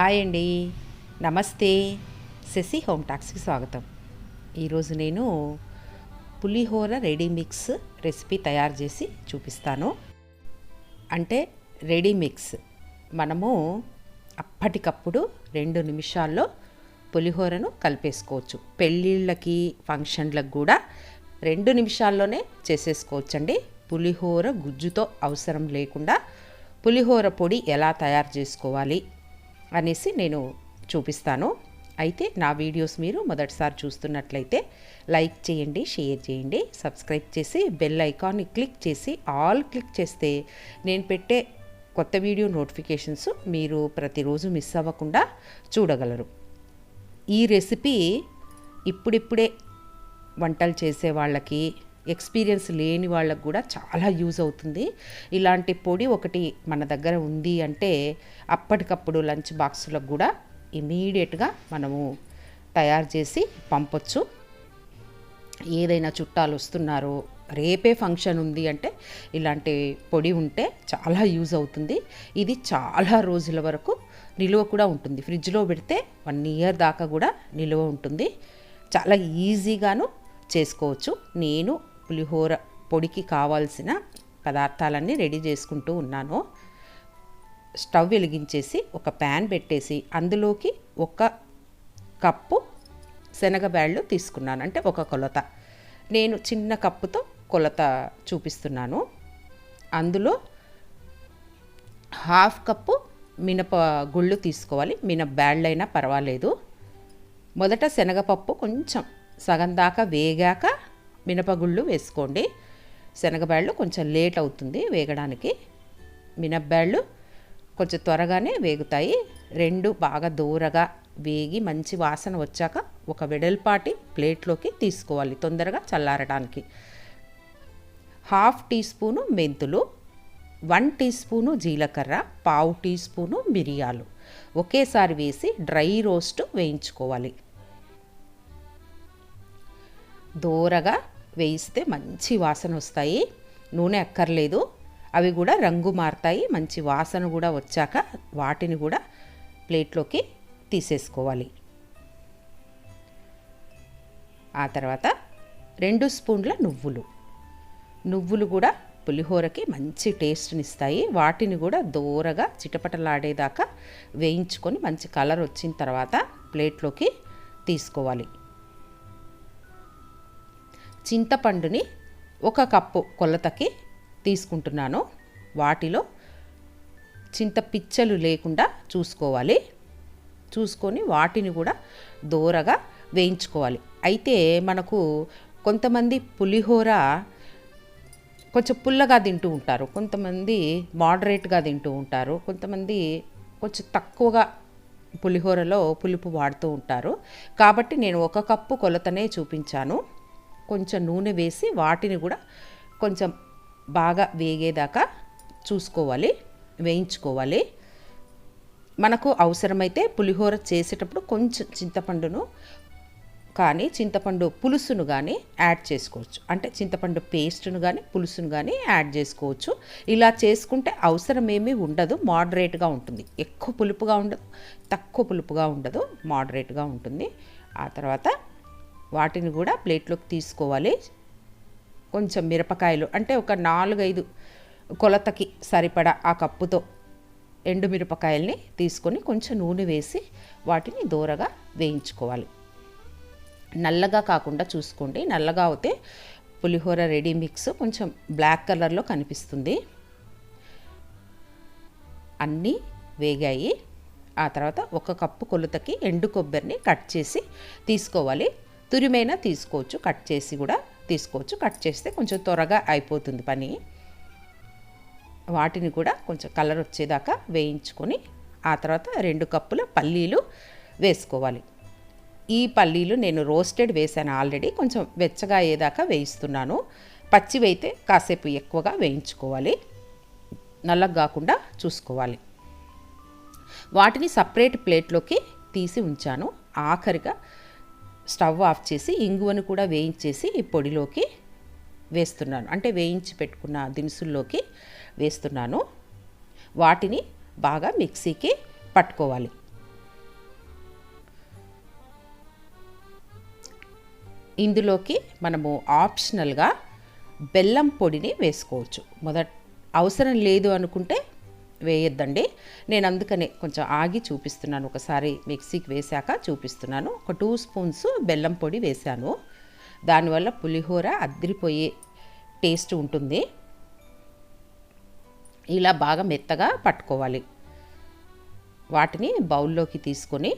Hi అండి. నమస్తే. Shashi home టాక్స్కి స్వాగతం. ఈరోజు నేను పులిహోర రెడీ మిక్స్ రెసిపీ తయారు చేసి చూపిస్తాను. అంటే రెడీ మిక్స్. మనము అప్పటికప్పుడు రెండు నిమిషాల్లో పులిహోరను కలిపేసుకోవచ్చు. పెళ్ళిళ్ళకి ఫంక్షన్లకు కూడా రెండు నిమిషాల్లోనే చేసేసుకోవచ్చండి. పులిహోర గుజ్జుతో అవసరం లేకుండా పులిహోర పొడి ఎలా తయారు చేసుకోవాలి? అనేసి నేను చూపిస్తాను. అయితే నా వీడియోస్ మీరు మొదటిసారి చూస్తున్నట్లయితే లైక్ చేయండి షేర్ చేయండి సబ్స్క్రైబ్ చేసి బెల్ ఐకాన్ని క్లిక్ చేసి ఆల్ క్లిక్ చేస్తే నేను పెట్టే కొత్త వీడియో నోటిఫికేషన్స్ మీరు ప్రతిరోజు మిస్ అవ్వకుండా చూడగలరు. ఈ రెసిపీ ఇప్పుడిప్పుడే వంటలు చేసే వాళ్ళకి ఎక్స్పీరియన్స్ లేని వాళ్ళకు కూడా చాలా యూజ్ అవుతుంది. ఇలాంటి పొడి ఒకటి మన దగ్గర ఉంది అంటే అప్పటికప్పుడు లంచ్ బాక్సులకు కూడా ఇమీడియట్గా మనము తయారు చేసి పంపొచ్చు. ఏదైనా చుట్టాలు వస్తున్నారో రేపే ఫంక్షన్ ఉంది అంటే ఇలాంటి పొడి ఉంటే చాలా యూజ్ అవుతుంది. ఇది చాలా రోజుల వరకు నిలువ కూడా ఉంటుంది. ఫ్రిడ్జ్లో పెడితే వన్ ఇయర్ దాకా కూడా నిలువ ఉంటుంది. చాలా ఈజీగాను చేసుకోవచ్చు. నేను పులిహోర పొడికి కావాల్సిన పదార్థాలన్నీ రెడీ చేసుకుంటూ ఉన్నాను. స్టవ్ వెలిగించేసి ఒక ప్యాన్ పెట్టేసి అందులోకి ఒక కప్పు శనగబ్యాళ్ళు తీసుకున్నాను. అంటే ఒక కొలత. నేను చిన్న కప్పుతో కొలత చూపిస్తున్నాను. అందులో హాఫ్ కప్పు మినప గుళ్ళు తీసుకోవాలి. మినప బ్యాళ్ళైనా పర్వాలేదు. మొదట శనగపప్పు కొంచెం సగం దాకా వేగాక మినపగుళ్ళు వేసుకోండి. శనగబ్యాళ్ళు కొంచెం లేట్ అవుతుంది వేగడానికి. మినప్బ్యాళ్ళు కొంచెం త్వరగానే వేగుతాయి. రెండు బాగా దూరగా వేగి మంచి వాసన వచ్చాక ఒక వెడల్పాటి ప్లేట్లోకి తీసుకోవాలి తొందరగా చల్లారడానికి. హాఫ్ టీ స్పూను మెంతులు వన్ టీ స్పూను జీలకర్ర పావు టీ స్పూను మిరియాలు. ఒకేసారి వేసి డ్రై రోస్ట్ వేయించుకోవాలి. దూరగా వేయిస్తే మంచి వాసన వస్తాయి. నూనె అక్కర్లేదు. అవి కూడా రంగు మారుతాయి. మంచి వాసన కూడా వచ్చాక వాటిని కూడా ప్లేట్లోకి తీసేసుకోవాలి. ఆ తర్వాత రెండు స్పూన్ల నువ్వులు. నువ్వులు కూడా పులిహోరకి మంచి టేస్ట్ని ఇస్తాయి వాటిని కూడా దూరగా చిటపటలాడేదాకా వేయించుకొని మంచి కలర్ వచ్చిన తర్వాత ప్లేట్లోకి తీసుకోవాలి. చింతపండుని ఒక కప్పు కొలతకి తీసుకుంటున్నాను. వాటిలో చింత పిచ్చలు లేకుండా చూసుకోవాలి. చూసుకొని వాటిని కూడా దూరగా వేయించుకోవాలి. అయితే మనకు కొంతమంది పులిహోర కొంచెం పుల్లగా తింటూ ఉంటారు. కొంతమంది మోడరేట్గా తింటూ ఉంటారు. కొంతమంది కొంచెం తక్కువగా పులిహోరలో పులుపు వాడుతూ ఉంటారు. కాబట్టి నేను ఒక కప్పు కొలతనే చూపించాను. కొంచెం నూనె వేసి వాటిని కూడా కొంచెం బాగా వేగేదాకా చూసుకోవాలి వేయించుకోవాలి. మనకు అవసరమైతే పులిహోర చేసేటప్పుడు కొంచెం చింతపండును కానీ చింతపండు పులుసును కానీ యాడ్ చేసుకోవచ్చు. అంటే చింతపండు పేస్ట్ను కానీ పులుసును కానీ యాడ్ చేసుకోవచ్చు. ఇలా చేసుకుంటే అవసరం ఏమీ ఉండదు మోడరేట్గా ఉంటుంది. ఎక్కువ పులుపుగా ఉండదు తక్కువ పులుపుగా ఉండదు మోడరేట్గా ఉంటుంది. ఆ తర్వాత వాటిని కూడా ప్లేట్లోకి తీసుకోవాలి. కొంచెం మిరపకాయలు అంటే ఒక నాలుగైదు కొలతకి సరిపడా ఆ కప్పుతో ఎండు మిరపకాయల్ని తీసుకొని కొంచెం నూనె వేసి వాటిని దూరగా వేయించుకోవాలి. నల్లగా కాకుండా చూసుకోండి. నల్లగా అవుతే పులిహోర రెడీ మిక్స్ కొంచెం బ్లాక్ కలర్లో కనిపిస్తుంది. అన్నీ వేగాయి. ఆ తర్వాత ఒక కప్పు కొలతకి ఎండు కొబ్బరిని కట్ చేసి తీసుకోవాలి. తురిమైనా తీసుకోవచ్చు కట్ చేసి కూడా తీసుకోవచ్చు. కట్ చేస్తే కొంచెం త్వరగా అయిపోతుంది పని. వాటిని కూడా కొంచెం కలర్ వచ్చేదాకా వేయించుకొని ఆ తర్వాత రెండు కప్పుల పల్లీలు వేసుకోవాలి. ఈ పల్లీలు నేను రోస్టెడ్ వేసాను ఆల్రెడీ కొంచెం వెచ్చగా అయ్యేదాకా వేయిస్తున్నాను. పచ్చివైతే కాసేపు ఎక్కువగా వేయించుకోవాలి. నల్లగా కాకుండా చూసుకోవాలి. వాటిని సపరేట్ ప్లేట్లోకి తీసి ఉంచాను. ఆఖరిగా స్టవ్ ఆఫ్ చేసి ఇంగువను కూడా వేయించేసి ఈ పొడిలోకి వేస్తున్నాను. అంటే వేయించి పెట్టుకున్న దినుసుల్లోకి వేస్తున్నాను. వాటిని బాగా మిక్సీకి పట్టుకోవాలి. ఇందులోకి మనము ఆప్షనల్గా బెల్లం పొడిని వేసుకోవచ్చు. మొదట అవసరం లేదు అనుకుంటే వేయొద్దండి. నేను అందుకనే కొంచెం ఆగి చూపిస్తున్నాను. ఒకసారి మిక్సీకి వేశాక చూపిస్తున్నాను. ఒక టూ స్పూన్స్ బెల్లం పొడి వేశాను. దానివల్ల పులిహోర అద్దరిపోయే టేస్ట్ ఉంటుంది. ఇలా బాగా మెత్తగా పట్టుకోవాలి. వాటిని బౌల్లోకి తీసుకొని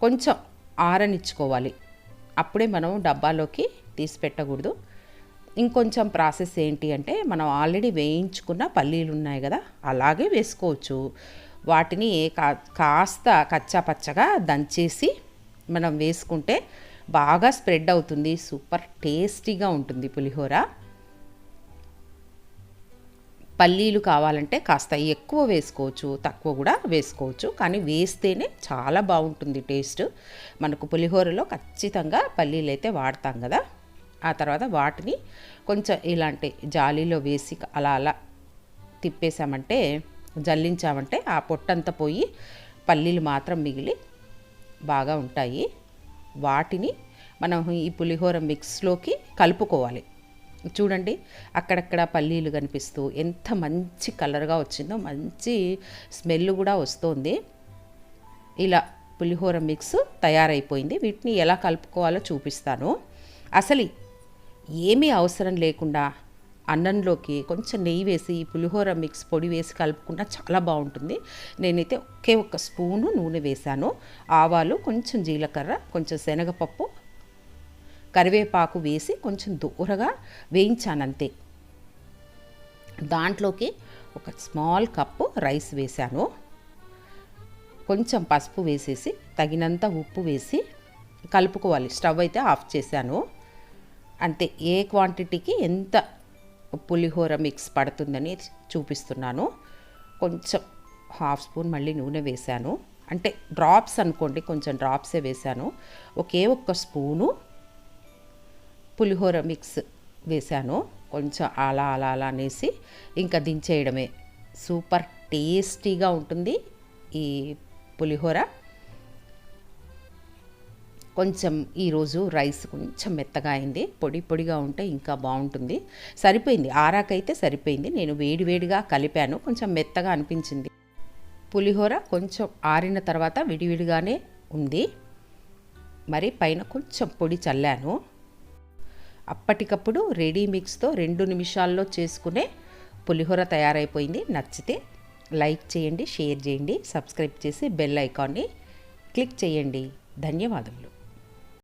కొంచెం ఆరనిచ్చుకోవాలి. అప్పుడే మనం డబ్బాలోకి తీసి పెట్టకూడదు. ఇంకొంచెం ప్రాసెస్ ఏంటి అంటే మనం ఆల్రెడీ వేయించుకున్న పల్లీలు ఉన్నాయి కదా అలాగే వేసుకోవచ్చు. వాటిని కా కాస్త కచ్చా పచ్చగా దంచేసి మనం వేసుకుంటే బాగా స్ప్రెడ్ అవుతుంది సూపర్ టేస్టీగా ఉంటుంది పులిహోర. పల్లీలు కావాలంటే కాస్త ఎక్కువ వేసుకోవచ్చు తక్కువ కూడా వేసుకోవచ్చు కానీ వేస్తేనే చాలా బాగుంటుంది టేస్ట్. మనకు పులిహోరలో ఖచ్చితంగా పల్లీలు అయితే వాడతాం కదా. ఆ తర్వాత వాటిని కొంచెం ఇలాంటి జాలీలో వేసి అలా అలా తిప్పేసామంటే జల్లించామంటే ఆ పొట్టంతా పోయి పల్లీలు మాత్రం మిగిలి బాగా ఉంటాయి. వాటిని మనం ఈ పులిహోర మిక్స్లోకి కలుపుకోవాలి. చూడండి అక్కడక్కడ పల్లీలు కనిపిస్తూ ఎంత మంచి కలర్గా వచ్చిందో మంచి స్మెల్ కూడా వస్తుంది. ఇలా పులిహోర మిక్స్ తయారైపోయింది. వీటిని ఎలా కలుపుకోవాలో చూపిస్తాను. అసలు ఏమీ అవసరం లేకుండా అన్నంలోకి కొంచెం నెయ్యి వేసి పులిహోర మిక్స్ పొడి వేసి కలుపుకున్నా చాలా బాగుంటుంది. నేనైతే ఒకే ఒక్క స్పూను నూనె వేశాను. ఆవాలు కొంచెం జీలకర్ర కొంచెం శనగపప్పు కరివేపాకు వేసి కొంచెం దూరగా వేయించాను అంతే దాంట్లోకి ఒక స్మాల్ కప్పు రైస్ వేశాను. కొంచెం పసుపు వేసేసి తగినంత ఉప్పు వేసి కలుపుకోవాలి. స్టవ్ అయితే ఆఫ్ చేశాను. అంతే ఏ క్వాంటిటీకి ఎంత పులిహోర మిక్స్ పడుతుందని చూపిస్తున్నాను. కొంచెం హాఫ్ స్పూన్ మళ్ళీ నూనె వేశాను. అంటే డ్రాప్స్ అనుకోండి కొంచెం డ్రాప్సే వేశాను. ఒకే ఒక్క స్పూను పులిహోర మిక్స్ వేశాను. కొంచెం అలా అలా అలా అనేసి ఇంకా దించేయడమే. సూపర్ టేస్టీగా ఉంటుంది ఈ పులిహోర. కొంచెం ఈరోజు రైస్ కొంచెం మెత్తగా అయింది. పొడి పొడిగా ఉంటే ఇంకా బాగుంటుంది. సరిపోయింది. ఆరాకైతే సరిపోయింది. నేను వేడివేడిగా కలిపాను. కొంచెం మెత్తగా అనిపించింది. పులిహోర కొంచెం ఆరిన తర్వాత విడివిడిగానే ఉంది. మరి పైన కొంచెం పొడి చల్లాను. అప్పటికప్పుడు రెడీ మిక్స్తో రెండు నిమిషాల్లో చేసుకునే పులిహోర తయారైపోయింది. నచ్చితే లైక్ చేయండి షేర్ చేయండి సబ్స్క్రైబ్ చేసి బెల్ ఐకాన్ని క్లిక్ చేయండి. ధన్యవాదములు.